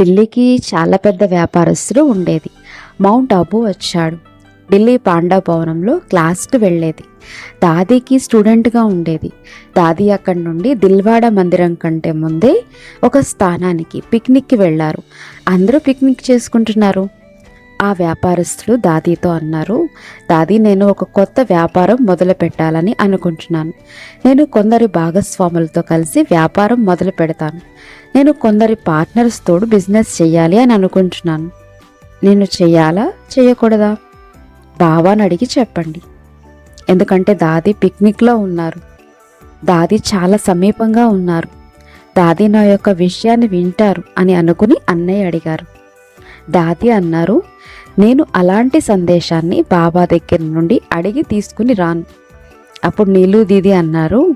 ఢిల్లీకి చాలా పెద్ద వ్యాపారస్తులు ఉండేది. మౌంట్ అబు వచ్చాడు. ఢిల్లీ పాండా భవనంలో క్లాస్కి వెళ్ళేది. దాదీకి స్టూడెంట్గా ఉండేది. దాది అక్కడి నుండి దిల్వాడ మందిరం కంటే ముందే ఒక స్థానానికి పిక్నిక్కి వెళ్ళారు. అందరూ పిక్నిక్ చేసుకుంటున్నారు. ఆ వ్యాపారస్తులు దాదీతో అన్నారు దాది నేను ఒక కొత్త వ్యాపారం మొదలు పెట్టాలని అనుకుంటున్నాను. నేను కొందరి భాగస్వాములతో కలిసి వ్యాపారం మొదలు పెడతాను. నేను కొందరి పార్ట్నర్స్ తోడు బిజినెస్ చేయాలి అని అనుకుంటున్నాను. నేను చేయాలా? చేయకూడదా? బావాని అడిగి చెప్పండి. ఎందుకంటే దాది పిక్నిక్లో ఉన్నారు. దాది చాలా సమీపంగా ఉన్నారు. దాది నా యొక్క విషయాన్ని వింటారు అని అనుకుని అన్నయ్య అడిగారు. దాది అన్నారు నేను అలాంటి సందేశాన్ని బాబా దగ్గర నుండి అడిగి తీసుకుని రాను. అప్పుడు నీలు దీది అన్నారు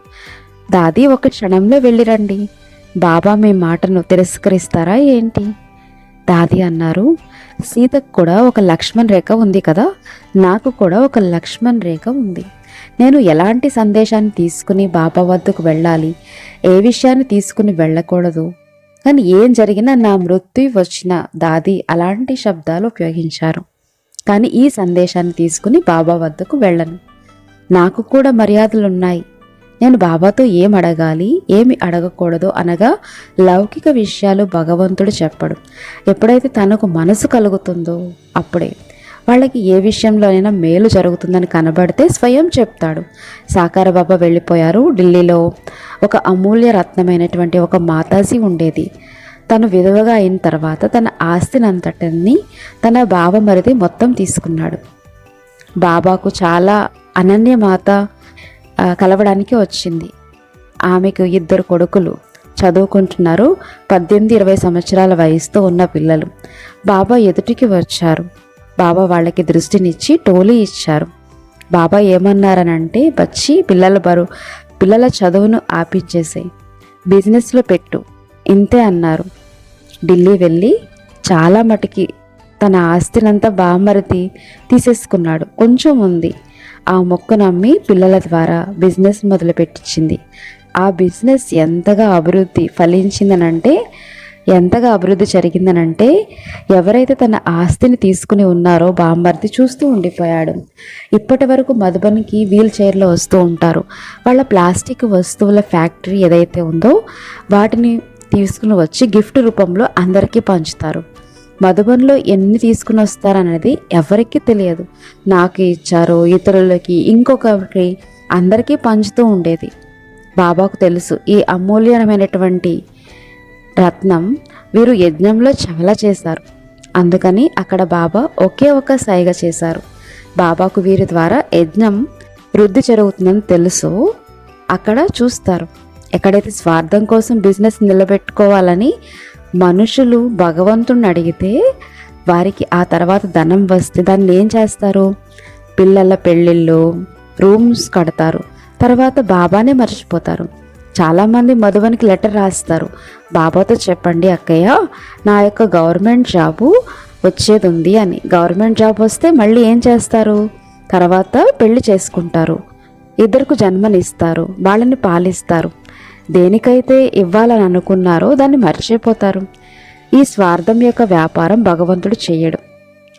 దాది ఒక క్షణంలో వెళ్ళిరండి. బాబా మీ మాటను తిరస్కరిస్తారా ఏంటి? దాది అన్నారు సీతకు కూడా ఒక లక్ష్మణ్ రేఖ ఉంది కదా నాకు కూడా ఒక లక్ష్మణ్ రేఖ ఉంది. నేను ఎలాంటి సందేశాన్ని తీసుకుని బాబా వద్దకు వెళ్ళాలి? ఏ విషయాన్ని తీసుకుని వెళ్ళకూడదు? కానీ ఏం జరిగినా నా మృత్యు వచ్చిన దాది అలాంటి శబ్దాలు ఉపయోగించారు. కానీ ఈ సందేశాన్ని తీసుకుని బాబా వద్దకు వెళ్ళను. నాకు కూడా మర్యాదలు ఉన్నాయి నేను బాబాతో ఏం అడగాలి ఏమి అడగకూడదు అనగా లౌకిక విషయాలు భగవంతుడు చెప్పడు. ఎప్పుడైతే తనకు మనసు కలుగుతుందో అప్పుడే. వాళ్ళకి ఏ విషయంలోనైనా మేలు జరుగుతుందని కనబడితే స్వయం చెప్తాడు. సాకార బాబా వెళ్ళిపోయారు. ఢిల్లీలో ఒక అమూల్య రత్నమైనటువంటి ఒక మాతాజీ ఉండేది. తను విధవగా అయిన తర్వాత తన ఆస్తినంతటిని తన బావమరిది మొత్తం తీసుకున్నాడు. బాబాకు చాలా అనన్యమాత మాత కలవడానికి వచ్చింది. ఆమెకు ఇద్దరు కొడుకులు. చదువుకుంటున్నారు. పద్దెనిమిది ఇరవై సంవత్సరాల వయసుతో ఉన్న పిల్లలు. బాబా ఎదుటికి వచ్చారు. బాబా వాళ్ళకి దృష్టినిచ్చి టోలీ ఇచ్చారు. బాబా ఏమన్నారనంటే వచ్చి పిల్లల బరు పిల్లల చదువును ఆపించేసే బిజినెస్లో పెట్టు. ఇంతే అన్నారు. ఢిల్లీ వెళ్ళి చాలా మటుకి తన ఆస్తినంతా బామరతి తీసేసుకున్నాడు. కొంచెం ఉంది. ఆ మొక్కను అమ్మి పిల్లల ద్వారా బిజినెస్ మొదలుపెట్టించింది ఆ బిజినెస్ ఎంతగా అభివృద్ధి ఫలించిందనంటే ఎంతగా అభివృద్ధి జరిగిందనంటే ఎవరైతే తన ఆస్తిని తీసుకుని ఉన్నారో బామ్మర్ది చూస్తూ ఉండిపోయాడు. ఇప్పటి వరకు మధుబన్కి వీల్ చైర్లో వస్తూ ఉంటారు. వాళ్ళ ప్లాస్టిక్ వస్తువుల ఫ్యాక్టరీ ఏదైతే ఉందో వాటిని తీసుకుని వచ్చి గిఫ్ట్ రూపంలో అందరికీ పంచుతారు. మధుబన్లో ఎన్ని తీసుకుని వస్తారనేది ఎవరికీ తెలియదు. నాకు ఇచ్చారు ఇతరులకి ఇంకొకరికి అందరికీ పంచుతూ ఉండేది. బాబాకు తెలుసు ఈ అమూల్యమైనటువంటి రత్నం వీరు యజ్ఞంలో చాలా చేశారు. అందుకని అక్కడ బాబా ఒకే ఒక సైగ చేశారు. బాబాకు వీరి ద్వారా యజ్ఞం వృద్ధి జరుగుతుందని తెలుసు. అక్కడ చూస్తారు. ఎక్కడైతే స్వార్థం కోసం బిజినెస్ నిలబెట్టుకోవాలని మనుషులు భగవంతుణ్ణి అడిగితే వారికి ఆ తర్వాత ధనం వస్తే దాన్ని ఏం చేస్తారు? పిల్లల పెళ్ళిళ్ళు రూమ్స్ కడతారు. తర్వాత బాబానే మర్చిపోతారు. చాలామంది మధువనికి లెటర్ రాస్తారు. బాబాతో చెప్పండి అక్కయ్య నా యొక్క గవర్నమెంట్ జాబు వచ్చేది ఉంది అని. గవర్నమెంట్ జాబ్ వస్తే మళ్ళీ ఏం చేస్తారు? తర్వాత పెళ్ళి చేసుకుంటారు. ఇద్దరికి జన్మనిస్తారు. వాళ్ళని పాలిస్తారు. దేనికైతే ఇవ్వాలని అనుకున్నారో దాన్ని మర్చిపోతారు. ఈ స్వార్థం యొక్క వ్యాపారం భగవంతుడు చేయడు.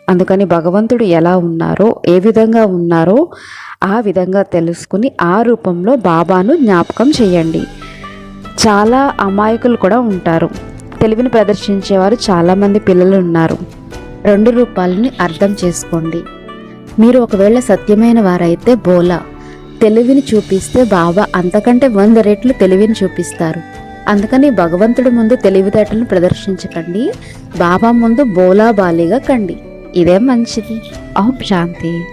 అందుకని భగవంతుడు ఎలా ఉన్నారో ఏ విధంగా ఉన్నారో ఆ విధంగా తెలుసుకుని ఆ రూపంలో బాబాను జ్ఞాపకం చేయండి. చాలా అమాయకులు కూడా ఉంటారు. తెలివిని ప్రదర్శించేవారు చాలామంది పిల్లలు ఉన్నారు. రెండు రూపాలని అర్థం చేసుకోండి. మీరు ఒకవేళ సత్యమైన వారైతే బోలా. తెలివిని చూపిస్తే బాబా అంతకంటే వంద రెట్లు తెలివిని చూపిస్తారు. అందుకని భగవంతుడి ముందు తెలివితేటలను ప్రదర్శించకండి. బాబా ముందు బోలా బాలిగా కండి. ఇదే మంచిది. ఓం శాంతి.